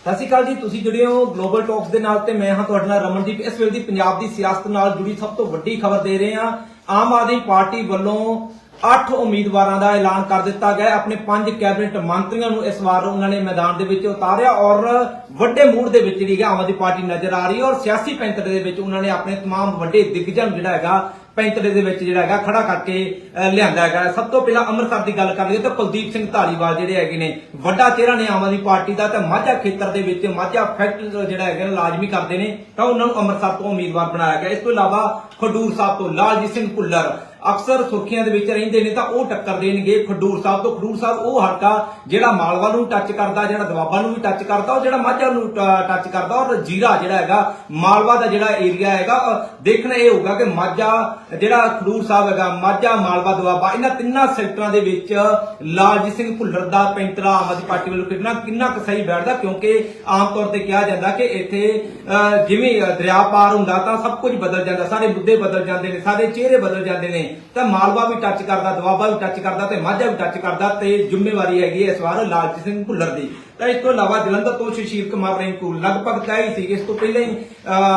ਸਤਿ ਸ਼੍ਰੀ ਅਕਾਲ ਜੀ, ਤੁਸੀਂ ਜੁੜੇ ਹੋ ਗਲੋਬਲ ਟਾਕਸ ਦੇ ਨਾਲ ਤੇ ਮੈਂ ਹਾਂ ਤੁਹਾਡੇ ਨਾਲ ਰਮਨਦੀਪ। ਇਸ ਵੇਲੇ ਦੀ ਪੰਜਾਬ ਦੀ ਸਿਆਸਤ ਨਾਲ ਜੁੜੀ ਸਭ ਤੋਂ ਵੱਡੀ ਖਬਰ ਦੇ ਰਹੇ ਹਾਂ। ਆਮ ਆਦਮੀ ਪਾਰਟੀ ਵੱਲੋਂ 8 ਉਮੀਦਵਾਰਾਂ ਦਾ ਐਲਾਨ ਕਰ ਦਿੱਤਾ ਗਿਆ ਹੈ। ਆਪਣੇ ਪੰਜ ਕੈਬਨਿਟ ਮੰਤਰੀਆਂ ਨੂੰ ਇਸ ਵਾਰ ਉਹਨਾਂ ਨੇ ਮੈਦਾਨ ਦੇ ਵਿੱਚ ਉਤਾਰਿਆ ਔਰ ਵੱਡੇ ਮੂਡ ਦੇ ਵਿੱਚ ਜਿਹੜੀ ਹੈ ਆਮ ਆਦਮੀ ਪਾਰਟੀ ਨਜ਼ਰ ਆ ਰਹੀ ਹੈ ਔਰ ਸਿਆਸੀ ਪੈਂਤੜੇ ਦੇ ਵਿੱਚ ਉਹਨਾਂ ਨੇ ਆਪਣੇ तमाम ਵੱਡੇ ਦਿਗਜਨ ਜਿਹੜਾ ਹੈਗਾ ਪੈਂਤੜੇ ਦੇ ਵਿੱਚ ਜਿਹੜਾ ਹੈਗਾ ਖੜਾ ਕਰਕੇ ਅਹ, ਲਿਆਂਦਾ ਹੈਗਾ ਸਭ ਤੋਂ ਪਹਿਲਾਂ ਅੰਮ੍ਰਿਤਸਰ ਦੀ ਗੱਲ ਕਰ ਲਈਏ ਤਾਂ ਕੁਲਦੀਪ ਸਿੰਘ ਧਾਲੀਵਾਲ ਜਿਹੜੇ ਹੈਗੇ ਨੇ ਵੱਡਾ ਚਿਹਰਾ ਨੇ ਆਮ ਆਦਮੀ ਪਾਰਟੀ ਦਾ ਤੇ ਮਾਝਾ ਖੇਤਰ ਦੇ ਵਿੱਚ ਮਾਝਾ ਫੈਕਟ ਜਿਹੜਾ ਹੈਗਾ ਨਾ ਲਾਜ਼ਮੀ ਕਰਦੇ ਨੇ ਤਾਂ ਉਹਨਾਂ ਨੂੰ ਅੰਮ੍ਰਿਤਸਰ ਤੋਂ ਉਮੀਦਵਾਰ ਬਣਾਇਆ ਗਿਆ ਇਸ ਤੋਂ ਇਲਾਵਾ ਖਡੂਰ ਸਾਹਿਬ ਤੋਂ ਲਾਲਜੀਤ ਸਿੰਘ ਭੁੱਲਰ ਅਕਸਰ ਸੁਰਖੀਆਂ ਦੇ ਵਿੱਚ ਰਹਿੰਦੇ ਨੇ ਤਾਂ ਉਹ ਟੱਕਰ ਦੇਣਗੇ। ਖਡੂਰ ਸਾਹਿਬ ਤੋਂ ਖਡੂਰ ਸਾਹਿਬ ਉਹ ਹਲਕਾ ਜਿਹੜਾ ਮਾਲਵਾ ਨੂੰ ਟੱਚ ਕਰਦਾ, ਜਿਹੜਾ ਦਵਾਬਾ ਨੂੰ ਵੀ ਟੱਚ ਕਰਦਾ, ਉਹ ਜਿਹੜਾ ਮਾਝਾ ਨੂੰ ਟੱਚ ਕਰਦਾ, ਔਰ ਜੀਰਾ ਜਿਹੜਾ ਹੈਗਾ, ਮਾਲਵਾ ਦਾ ਜਿਹੜਾ ਏਰੀਆ ਹੈਗਾ ਦੇਖਣਾ ਇਹ ਹੋਊਗਾ ਕਿ ਮਾਝਾ ਜਿਹੜਾ ਖਡੂਰ ਸਾਹਿਬ ਹੈਗਾ, ਮਾਝਾ, ਮਾਲਵਾ, ਦਵਾਬਾ, ਇਹਨਾਂ ਤਿੰਨਾਂ ਸੈਕਟਰਾਂ ਦੇ ਵਿੱਚ ਲਾਲਜੀਤ ਸਿੰਘ ਭੁੱਲਰ ਦਾ, ਪੈਂਤਰਾ, ਆਮ ਆਦਮੀ ਪਾਰਟੀ ਵੱਲੋਂ ਕਿੰਨਾ ਕਿੰਨਾ ਕੁ ਸਹੀ ਬੈਠਦਾ, ਕਿਉਂਕਿ ਆਮ ਤੌਰ ਤੇ ਕਿਹਾ ਜਾਂਦਾ ਕਿ ਇੱਥੇ ਜਿਵੇਂ ਦਰਿਆ ਪਾਰ ਹੁੰਦਾ ਤਾਂ ਸਭ ਕੁਝ ਬਦਲ ਜਾਂਦਾ, ਸਾਰੇ ਮੁੱਦੇ ਬਦਲ ਜਾਂਦੇ ਨੇ, ਸਾਰੇ ਚਿਹਰੇ ਬਦਲ ਜਾਂਦੇ ਨੇ। ਤਾਂ ਮਾਲਵਾ ਵੀ ਟੱਚ ਕਰਦਾ, ਦਵਾਬਾ ਵੀ ਟੱਚ ਕਰਦਾ ਤੇ ਮਾਝਾ ਵੀ ਟੱਚ ਕਰਦਾ ਤੇ ਜ਼ਿੰਮੇਵਾਰੀ ਹੈਗੀ ਹੈ ਇਸ ਵਾਰ ਲਾਲਜੀਤ ਸਿੰਘ ਭੁੱਲਰ ਦੀ। ਤਾਂ ਇਸ ਤੋਂ ਇਲਾਵਾ ਜਲੰਧਰ ਤੋਂ ਸੁਸ਼ੀਲ ਕੁਮਾਰ ਰਿੰਕੂ ਲਗਭਗ ਤੈਅ ਹੀ ਸੀ ਇਸ ਤੋਂ ਪਹਿਲਾਂ ਹੀ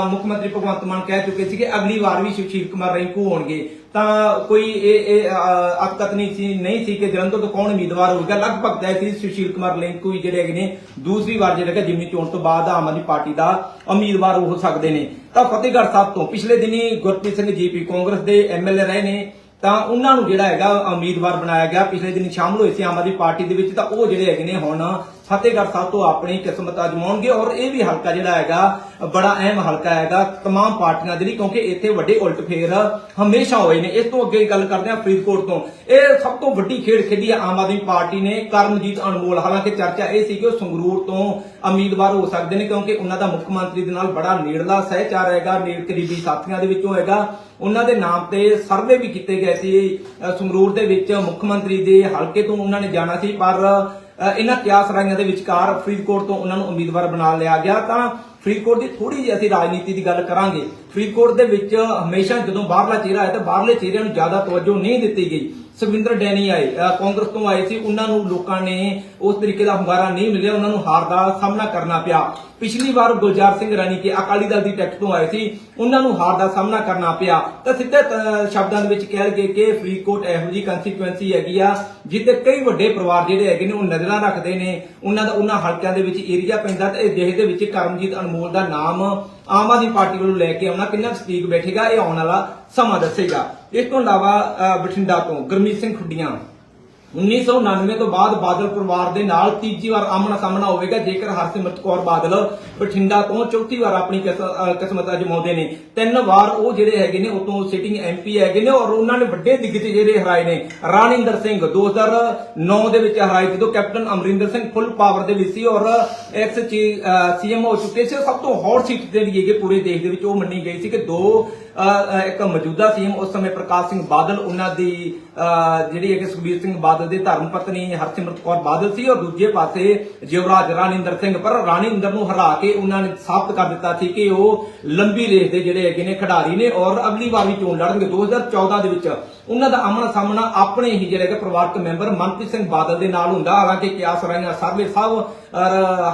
ਮੁੱਖ ਮੰਤਰੀ ਭਗਵੰਤ ਮਾਨ ਕਹਿ ਚੁੱਕੇ ਸੀ ਕਿ ਅਗਲੀ ਵਾਰ ਵੀ ਸੁਸ਼ੀਲ ਕੁਮਾਰ ਰਿੰਕੂ ਹੋਣਗੇ। ਤਾਂ ਕੋਈ ਇਹ ਇਹ ਅਕਤ ਨਹੀਂ ਸੀ ਨਹੀਂ ਸੀ ਕਿ ਜਲੰਧਰ ਤੋਂ ਕੌਣ ਉਮੀਦਵਾਰ ਹੋਊਗਾ। ਲਗਭਗ ਤੈਅ ਸੀ ਸੁਸ਼ੀਲ ਕੁਮਾਰ ਰਿੰਕੂ ਹੀ ਜਿਹੜੇ ਹੈਗੇ ਨੇ। ਦੂਸਰੀ ਵਾਰ ਜਿਹੜਾ ਹੈਗਾ, ਜਿਮਨੀ ਚੋਣ ਤੋਂ ਬਾਅਦ ਆਮ ਆਦਮੀ ਪਾਰਟੀ ਦਾ ਉਮੀਦਵਾਰ ਹੋ ਸਕਦੇ ਨੇ। ਤਾਂ ਫਤਿਹਗੜ੍ਹ ਸਾਹਿਬ ਤੋਂ ਪਿਛਲੇ ਦਿਨੀ ਗੁਰਪ੍ਰੀਤ ਸਿੰਘ ਜੀਪੀ ਕਾਂਗਰਸ ਦੇ ਐਮਐਲਏ ਰਹੇ ਨੇ। ਤਾਂ ਉਹਨਾਂ ਨੂੰ ਜਿਹੜਾ ਹੈਗਾ, ਉਮੀਦਵਾਰ ਬਣਾਇਆ ਗਿਆ। ਪਿਛਲੇ ਦਿਨ ਸ਼ਾਮਲ ਹੋਏ ਸੀ ਆਮ ਆਦਮੀ ਪਾਰਟੀ ਦੇ ਵਿੱਚ। ਤਾਂ ਉਹ ਜਿਹੜੇ ਹੈਗੇ ਨੇ ਹੁਣ ਫਤਿਹਗੜ੍ਹ ਸਾਹਿਬ ਤੋਂ ਆਪਣੀ ਕਿਸਮਤ ਅਜਮਾਉਣਗੇ ਔਰ ਇਹ ਵੀ ਹਲਕਾ ਜਿਹੜਾ ਹੈਗਾ ਬੜਾ ਅਹਿਮ ਹਲਕਾ ਹੈਗਾ तमाम ਪਾਰਟੀਆਂ ਦੇ ਲਈ ਕਿਉਂਕਿ ਇੱਥੇ ਵੱਡੇ ਉਲਟ ਫੇਰ ਹਮੇਸ਼ਾ ਹੋਏ ਨੇ ਇਸ ਤੋਂ ਅੱਗੇ ਗੱਲ ਕਰਦੇ ਹਾਂ ਫਰੀਦਕੋਟ ਤੋਂ ਇਹ ਸਭ ਤੋਂ ਵੱਡੀ ਖੇਡ ਖੇਡੀ ਹੈ ਆਮ ਆਦਮੀ ਪਾਰਟੀ ਨੇ ਕਰਮਜੀਤ ਅਨਮੋਲ ਹਾਲਾਂਕਿ ਚਰਚਾ ਇਹ ਸੀ ਕਿ ਉਹ ਸੰਗਰੂਰ ਤੋਂ ਉਮੀਦਵਾਰ ਹੋ ਸਕਦੇ ਨੇ ਕਿਉਂਕਿ ਉਹਨਾਂ ਦਾ ਮੁੱਖ ਮੰਤਰੀ ਦੇ ਨਾਲ ਬੜਾ ਨੇੜਲਾ ਸਹਿਚਾਰ ਹੈਗਾ ਨੇੜ ਕਰੀਬੀ ਸਾਥੀਆਂ ਦੇ ਵਿੱਚੋਂ ਹੈਗਾ ਉਹਨਾਂ ਦੇ ਨਾਮ ਤੇ ਸਰਵੇ ਵੀ ਕੀਤੇ ਗਏ ਸੀ ਅਹ ਸੰਗਰੂਰ ਦੇ ਵਿੱਚ ਮੁੱਖ ਮੰਤਰੀ ਦੇ ਹਲਕੇ ਤੋਂ ਉਹਨਾਂ ਨੇ ਜਾਣਾ ਸੀ ਪਰ ਅਹ ਇਹਨਾਂ ਕਿਆਸ ਰਾਈਆਂ ਦੇ ਵਿਚਕਾਰ ਫਰੀਦਕੋਟ ਤੋਂ ਉਹਨਾਂ ਨੂੰ ਉਮੀਦਵਾਰ ਬਣਾ ਲਿਆ ਗਿਆ। ਤਾਂ ਫਰੀਦਕੋਟ ਦੀ ਥੋੜੀ ਜਿਹੀ ਅਸੀਂ ਰਾਜਨੀਤੀ ਦੀ ਗੱਲ ਕਰਾਂਗੇ। ਫਰੀਦਕੋਟ ਦੇ ਵਿੱਚ ਹਮੇਸ਼ਾ ਜਦੋਂ ਬਾਹਰਲਾ ਚਿਹਰਾ ਆਇਆ ਤਾਂ ਬਾਹਰਲੇ ਚਿਹਰਿਆਂ ਨੂੰ ਜ਼ਿਆਦਾ ਤਵੱਜੋ ਨਹੀਂ ਦਿੱਤੀ ਗਈ। ਸੁਖਵਿੰਦਰ ਡੈਨੀ ਆਏ ਕਾਂਗਰਸ ਤੋਂ ਆਏ ਸੀ। ਉਹਨਾਂ ਨੂੰ ਲੋਕਾਂ ਨੇ ਉਸ ਤਰੀਕੇ ਦਾ ਹੁੰਗਾਰਾ ਨਹੀਂ ਮਿਲਿਆ। ਉਹਨਾਂ ਨੂੰ ਹਾਰ ਦਾ ਸਾਹਮਣਾ ਕਰਨਾ ਪਿਆ। ਪਿਛਲੀ ਵਾਰ ਗੁਲਜ਼ਾਰ ਸਿੰਘ ਰਾਣੀ ਕੇ ਅਕਾਲੀ ਦਲ ਦੀ ਟਿਕਟ ਤੋਂ ਆਏ ਸੀ। ਉਹਨਾਂ ਨੂੰ ਹਾਰ ਦਾ ਸਾਹਮਣਾ ਕਰਨਾ ਪਿਆ। ਤਾਂ ਸਿੱਧੇ ਸ਼ਬਦਾਂ ਦੇ ਵਿੱਚ ਕਹਿ ਲਗੇ ਕਿ ਫਰੀਦਕੋਟ ਇਹੋ ਜੀ ਕੰਸਟੀਟੂਐਂਸੀ ਹੈਗੀ ਆ, ਜਿੱਥੇ ਕਈ ਵੱਡੇ ਪਰਿਵਾਰ ਜਿਹੜੇ ਹੈਗੇ ਨੇ, ਉਹ ਨਜ਼ਰਾਂ ਰੱਖਦੇ ਨੇ। ਉਹਨਾਂ ਦਾ, ਉਹਨਾਂ ਹਲਕਿਆਂ ਦੇ ਵਿੱਚ ਏਰੀਆ ਪੈਂਦਾ ਤੇ ਦੇਸ਼ ਦੇ ਵਿੱਚ ਕਰਮਜੀਤ ਅਨਮੋਲ ਦਾ ਨਾਮ ਆਮ ਆਦਮੀ ਪਾਰਟੀ ਵੱਲੋਂ ਲੈ ਕੇ ਆਉਣਾ ਕਿੰਨਾ ਸਟੀਕ ਬੈਠੇਗਾ ਇਹ ਆਉਣ ਵਾਲਾ ਸਮਾਂ ਦੱਸੇਗਾ। ਇਸ ਤੋਂ ਇਲਾਵਾ ਅਹ, ਬਠਿੰਡਾ ਤੋਂ ਗੁਰਮੀਤ ਸਿੰਘ ਖੁੱਡੀਆਂ 1999 ਤੋਂ ਬਾਅਦ ਬਾਦਲ ਪਰਿਵਾਰ ਦੇ ਨਾਲ ਤੀਜੀ ਵਾਰ ਆਮਣਾ ਸਾਹਮਣਾ ਹੋਵੇਗਾ ਜੇਕਰ ਹਰਸਿਮਰਤ ਕੌਰ ਬਾਦਲ ਬਠਿੰਡਾ ਤੋਂ ਚੌਥੀ ਵਾਰ ਆਪਣੀ ਕਿਸਮਤ ਅਜਮਾਉਂਦੇ ਨੇ। ਤਿੰਨ ਵਾਰ ਉਹ ਜਿਹੜੇ ਹੈਗੇ ਨੇ ਉਤੋਂ ਸਿਟਿੰਗ ਐਮਪੀ ਹੈਗੇ ਨੇ ਔਰ ਉਹਨਾਂ ਨੇ ਵੱਡੇ ਦਿਗਜ ਜਿਹੜੇ ਹਰਾਏ ਨੇ ਰਾਣਿੰਦਰ ਸਿੰਘ। 2009 ਦੇ ਵਿੱਚ ਹਰਾਏ ਜਦੋਂ captain Amarinder Singh full power ਦੇ ਵਿੱਚ ਸੀ ਔਰ ਐਕਸ ਸੀਐਮ ਹੋ ਚੁੱਕੇ ਸੀ ਸਭ ਤੋਂ ਹੌਟ ਸੀਟ ਜਿਹੜੀ ਹੈਗੀ ਪੂਰੇ ਦੇਸ਼ ਦੇ ਵਿੱਚ। ਉਹ ਮੰਨੀ ਗਈ ਸੀ ਕਿ ਦੋ ਅਹ, ਇੱਕ ਮੌਜੂਦਾ ਸੀਐਮ ਉਸ ਸਮੇਂ ਪ੍ਰਕਾਸ਼ ਸਿੰਘ ਬਾਦਲ ਉਹਨਾਂ ਦੀ ਜਿਹੜੀ ਹੈ ਕਿ ਸੁਖਬੀਰ ਸਿੰਘ ਬਾਦਲ ਦੇ ਧਰਮ ਪਤਨੀ ਹਰਸਿਮਰਤ ਕੌਰ ਬਾਦਲ ਸੀ, ਔਰ ਦੂਜੇ ਪਾਸੇ ਯੁਵਰਾਜ ਰਾਣਿੰਦਰ ਸਿੰਘ। ਪਰ ਰਾਣਿੰਦਰ ਨੂੰ ਹਰਾ ਕੇ ਉਹਨਾਂ ਨੇ ਸਾਬਤ ਕਰ ਦਿੱਤਾ ਸੀ ਕਿ ਉਹ ਲੰਬੀ ਰੇਸ ਦੇ ਜਿਹੜੇ ਹੈਗੇ ਨੇ ਖਿਡਾਰੀ ਨੇ, ਔਰ ਅਗਲੀ ਵਾਰ ਵੀ ਚੋਣ ਲੜਨਗੇ। 2014 ਦੇ ਵਿੱਚ ਉਹਨਾਂ ਦਾ ਆਮਣਾ ਸਾਹਮਣਾ ਆਪਣੇ ਹੀ ਜਿਹੜੇ ਕਿ ਪਰਿਵਾਰਕ ਮੈਂਬਰ ਮਨਪ੍ਰੀਤ ਸਿੰਘ ਬਾਦਲ ਦੇ ਨਾਲ ਹੁੰਦਾ। ਹਾਲਾਂਕਿ ਕਿਆਸ ਰਾਈਆਂ ਸਰਵੇ ਸਭ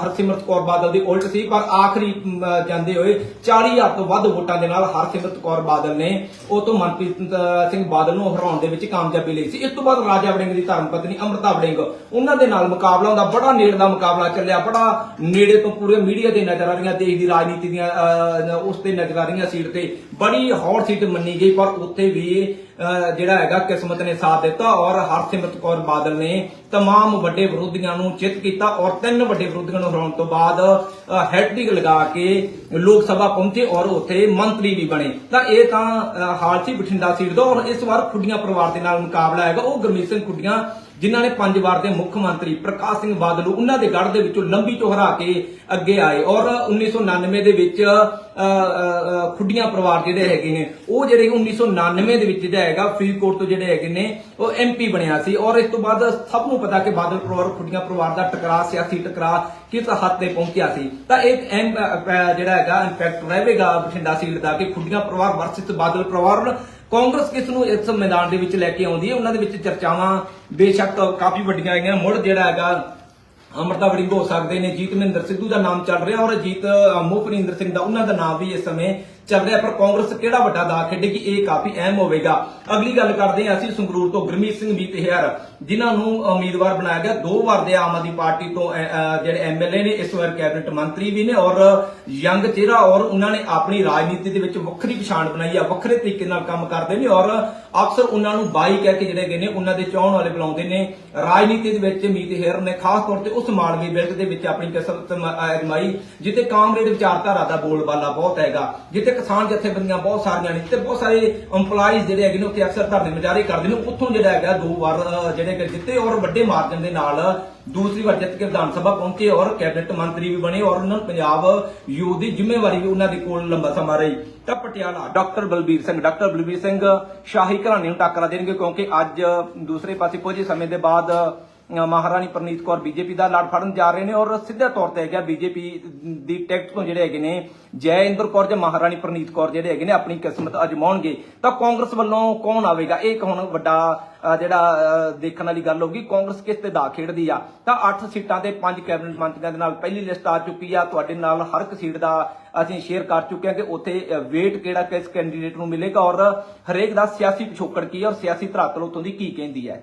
ਹਰਸਿਮਰਤ ਕੌਰ ਬਾਦਲ ਦੀ ਉਲਟ ਸੀ ਪਰ ਆਖਰੀ ਮ, ਜਾਂਦੇ ਹੋਏ 40000 ਤੋਂ ਵੱਧ ਵੋਟਾਂ ਦੇ ਨਾਲ ਹਰਸਿਮਰਤ ਕੌਰ ਬਾਦਲ ਨੇ ਉਹ ਤੋਂ ਮਨਪ੍ਰੀਤ ਸਿੰਘ ਬਾਦਲ ਨੂੰ ਹਰਾਉਣ ਦੇ ਵਿੱਚ ਕਾਮਯਾਬੀ ਲਈ ਸੀ। ਇਸ ਤੋਂ ਬਾਅਦ ਰਾਜਾ ਵੜਿੰਗ ਦੀ ਧਰਮ ਪਤਨੀ ਅਮਰਤਾ ਵੜਿੰਗ ਉਹਨਾਂ ਦੇ ਨਾਲ ਮੁਕਾਬਲਾ ਹੁੰਦਾ। ਬੜਾ ਨੇੜ ਦਾ ਮੁਕਾਬਲਾ ਚੱਲਿਆ ਬੜਾ ਨੇੜੇ ਤੋਂ ਪੂਰੇ ਮੀਡੀਆ ਦੇ ਨਜ਼ਰ ਆ ਰਹੀਆਂ ਦੇਸ਼ ਦੀ ਰਾਜਨੀਤੀ ਦੀਆਂ ਅ, ਉਸ ਤੇ ਨਜ਼ਰ ਆ ਰਹੀਆਂ ਸੀਟ ਤੇ ਬੜੀ ਹੌਟ ਸੀਟ ਮੰਨੀ ਗਈ ਪਰ ਉੱਥੇ ਵੀ ਜਿਹੜਾ ਹੈਗਾ ਕਿਸਮਤ ਨੇ ਸਾਥ ਦਿੱਤਾ ਔਰ ਹਰਸਿਮਰਤ ਕੌਰ ਬਾਦਲ ਨੇ तमाम ਵੱਡੇ ਵਿਰੋਧੀਆਂ ਨੂੰ ਚਿੱਤ ਕੀਤਾ ਔਰ ਤਿੰਨ ਵੱਡੇ ਵਿਰੋਧੀਆਂ ਨੂੰ ਹਰਾਉਣ ਤੋਂ ਬਾਅਦ ਹੈਟ੍ਰਿਕ ਲਗਾ ਕੇ ਲੋਕ ਸਭਾ ਪਹੁੰਚੇ ਔਰ ਉੱਥੇ ਮੰਤਰੀ ਵੀ ਬਣੇ ਤਾਂ ਇਹ ਤਾਂ ਅ, ਹਾਲ ਸੀ ਬਠਿੰਡਾ ਸੀਟ ਦਾ ਔਰ ਇਸ ਵਾਰ ਖੁੱਡੀਆਂ ਪਰਿਵਾਰ ਦੇ ਨਾਲ ਮੁਕਾਬਲਾ ਹੈਗਾ ਉਹ ਗੁਰਮੀਤ ਸਿੰਘ ਖੁੱਡੀਆਂ ਜਿਨ੍ਹਾਂ ਨੇ ਪੰਜ ਵਾਰ ਦੇ ਮੁੱਖ ਮੰਤਰੀ ਪ੍ਰਕਾਸ਼ ਸਿੰਘ ਬਾਦਲ ਨੂੰ ਉਹਨਾਂ ਦੇ ਗੜ੍ਹ ਦੇ ਵਿੱਚੋਂ ਲੰਬੀ ਤੋਂ ਹਰਾ ਕੇ ਅੱਗੇ ਆਏ ਔਰ 1999 ਦੇ ਵਿੱਚ ਅ, ਅ, ਅ, ਖੁੱਡੀਆਂ ਪਰਿਵਾਰ ਜਿਹੜੇ ਹੈਗੇ ਨੇ ਉਹ ਜਿਹੜੇ 1999 ਦੇ ਵਿੱਚ ਜਿਹੜਾ ਹੈਗਾ ਫਰੀਦਕੋਟ ਤੋਂ ਜਿਹੜੇ ਹੈਗੇ ਨੇ ਉਹ ਐਮਪੀ ਬਣਿਆ ਸੀ ਔਰ ਇਸ ਤੋਂ ਬਾਅਦ ਸਭ ਨੂੰ ਪਤਾ ਕਿ ਬਾਦਲ ਪਰਿਵਾਰ ਖੁੱਡੀਆਂ ਪਰਿਵਾਰ ਦਾ ਟਕਰਾਅ ਸਿਆਸੀ ਟਕਰਾਅ ਕਿਸ ਹੱਦ ਤੇ ਪਹੁੰਚਿਆ ਸੀ। ਤਾਂ ਇੱਕ ਅਹਿਮ, ਜਿਹੜਾ ਹੈਗਾ ਇੰਪੈਕਟ ਰਹੇਗਾ ਬਠਿੰਡਾ ਸੀਟ ਦਾ ਕਿ ਖੁੱਡੀਆਂ ਪਰਿਵਾਰ ਵਰਸਸ ਬਾਦਲ ਪਰਿਵਾਰ ਕਾਂਗਰਸ ਕਿਸ ਨੂੰ ਇਸ ਮੈਦਾਨ ਦੇ ਵਿੱਚ ਲੈ ਕੇ ਆਉਂਦੀ ਹੈ ਉਹਨਾਂ ਦੇ ਵਿੱਚ ਚਰਚਾਵਾਂ ਬੇਸ਼ੱਕ ਕਾਫੀ ਵੱਡੀਆਂ ਆਈਆਂ ਮੁੜ ਜਿਹੜਾ ਹੈਗਾ ਅਮਰਤਾ ਵੜਿੰਗ ਹੋ ਸਕਦੇ ਨੇ। ਜੀਤ ਮਹਿੰਦਰ ਸਿੱਧੂ ਦਾ ਨਾਮ ਚੱਲ ਰਿਹਾ ਔਰ ਜੀਤ ਅ, ਸਿੰਘ ਦਾ ਉਹਨਾਂ ਦਾ ਨਾਮ ਵੀ ਇਸ ਸਮੇਂ ਚੱਲ ਰਿਹਾ, ਪਰ ਕਾਂਗਰਸ ਕਿਹੜਾ ਵੱਡਾ ਦਾ ਖੇਡੇਗੀ ਇਹ ਕਾਫੀ ਅਹਿਮ ਹੋਵੇਗਾ? ਅਗਲੀ ਗੱਲ ਕਰਦੇ ਹਾਂ ਅਸੀਂ ਸੰਗਰੂਰ ਤੋਂ ਗੁਰਮੀਤ ਸਿੰਘ ਮੀਤਹਿਰ ਜਿਨ੍ਹਾਂ ਨੂੰ ਉਮੀਦਵਾਰ ਬਣਾਇਆ ਗਿਆ। ਦੋ ਵਾਰ ਦੇ ਆਮ ਆਦਮੀ ਪਾਰਟੀ ਤੋਂ ਜਿਹੜੇ ਐਮਐਲਏ ਨੇ, ਇਸ ਵਾਰ ਕੈਬਨਿਟ ਮੰਤਰੀ ਵੀ ਨੇ ਔਰ ਯੰਗ ਚਿਹਰਾ ਔਰ ਉਹਨਾਂ ਨੇ ਆਪਣੀ ਰਾਜਨੀਤੀ ਦੇ ਵਿੱਚ ਵੱਖਰੀ ਪਛਾਣ ਬਣਾਈ ਆ, ਵੱਖਰੇ ਤਰੀਕੇ ਨਾਲ ਕੰਮ ਕਰਦੇ ਨੇ ਔਰ ਅਕਸਰ ਉਹਨਾਂ ਨੂੰ ਬਾਈ ਕਹਿ ਕੇ ਜਿਹੜੇ ਗਏ ਨੇ, ਉਹਨਾਂ ਦੇ ਚਾਹਣ ਵਾਲੇ ਬੁਲਾਉਂਦੇ ਨੇ। ਰਾਜਨੀਤੀ ਦੇ ਵਿੱਚ ਮੀਤ ਹੇਰ ਨੇ ਖਾਸ ਤੌਰ ਤੇ ਉਸ ਮਾਲਵੀ ਬੈਲਟ ਦੇ ਵਿੱਚ ਆਪਣੀ ਕਿਸਮਤ ਅਜ਼ਮਾਈ, ਜਿੱਥੇ ਕਾਮਰੇਡ ਵਿਚਾਰਧਾਰਾ ਦਾ ਬੋਲਬਾਲਾ ਬਹੁਤ ਹੈਗਾ, ਜਿੱਥੇ ਕਿਸਾਨ ਜਥੇਬੰਦੀਆਂ ਬਹੁਤ ਸਾਰੀਆਂ ਨੇ ਤੇ ਬਹੁਤ ਸਾਰੇ EMPLOYEES ਜਿਹੜੇ ਹੈਗੇ ਨੇ ਉੱਥੇ ਅਕਸਰ ਧਰਨੇ ਮੁਜ਼ਾਹਰੇ ਕਰਦੇ ਨੇ। ਉੱਥੋਂ ਜਿਹੜਾ ਹੈਗਾ ਦੋ ਵਾਰ ਜਿਹੜੇ ਕਿ ਜਿੱਤੇ ਔਰ ਵੱਡੇ ਮਾਰਜਨ ਦੇ ਨਾਲ ਦੂਸਰੀ ਵਾਰ ਜਿੱਤ ਕੇ ਵਿਧਾਨ ਸਭਾ ਪਹੁੰਚੇ ਔਰ ਕੈਬਨਿਟ ਮੰਤਰੀ ਵੀ ਬਣੇ ਔਰ ਉਹਨਾਂ ਨੂੰ ਪੰਜਾਬ ਯੂਥ ਦੀ ਜ਼ਿੰਮੇਵਾਰੀ ਵੀ ਉਹਨਾਂ ਦੇ ਕੋਲ ਲੰਬਾ ਸਮਾਂ ਰਹੀ। ਤਾਂ ਪਟਿਆਲਾ ਡਾਕਟਰ ਬਲਬੀਰ ਸਿੰਘ, ਡਾਕਟਰ ਬਲਬੀਰ ਸਿੰਘ ਸ਼ਾਹੀ ਘਰਾਣੇ ਨੂੰ ਟੱਕਰਾ ਦੇਣਗੇ ਕਿਉਂਕਿ ਅੱਜ ਦੂਸਰੇ ਪਾਸੇ ਕੁਝ ਸਮੇਂ ਦੇ ਬਾਅਦ ਮਹਾਰਾਣੀ ਪ੍ਰਨੀਤ ਕੌਰ ਬੀਜੇਪੀ ਦਾ ਲੜ ਫੜਨ ਜਾ ਰਹੇ ਨੇ ਔਰ ਸਿੱਧੇ ਤੌਰ ਤੇ ਹੈਗਾ ਬੀਜੇਪੀ ਦੀ ਟਿਕਟ ਤੋਂ ਜਿਹੜੇ ਹੈਗੇ ਨੇ ਜੈ ਇੰਦਰ ਕੌਰ ਜਾਂ ਮਹਾਰਾਣੀ ਪ੍ਰਨੀਤ ਕੌਰ ਜਿਹੜੇ ਹੈਗੇ ਨੇ ਆਪਣੀ ਕਿਸਮਤ ਅਜਮਾਉਣਗੇ। ਤਾਂ ਕਾਂਗਰਸ ਵੱਲੋਂ ਕੌਣ ਆਵੇਗਾ? ਇਹ ਹੁਣ ਵੱਡਾ ਜਿਹੜਾ ਦੇਖਣ ਵਾਲੀ ਗੱਲ ਹੋਗੀ ਕਾਂਗਰਸ ਕਿਸ ਤੇ ਦਾ ਖੇਡਦੀ ਆ? ਤਾਂ 8 ਸੀਟਾਂ ਤੇ 5 ਕੈਬਨਿਟ ਮੰਤਰੀਆਂ ਦੇ ਨਾਲ ਪਹਿਲੀ ਲਿਸਟ ਆ ਚੁੱਕੀ ਆ। ਤੁਹਾਡੇ ਨਾਲ ਹਰ ਇੱਕ ਸੀਟ ਦਾ ਅਸੀਂ ਸ਼ੇਅਰ ਕਰ ਚੁੱਕੇ ਹਾਂ ਕਿ ਉੱਥੇ ਵੇਟ ਕਿਹੜਾ ਕਿਸ ਕੈਂਡੀਡੇਟ ਨੂੰ ਮਿਲੇਗਾ ਔਰ ਹਰੇਕ ਦਾ ਸਿਆਸੀ ਪਿਛੋਕੜ ਕੀ ਔਰ ਸਿਆਸੀ ਧਰਾਤਲ ਉਤੋਂ ਦੀ ਕੀ ਕਹਿੰਦੀ ਹੈ?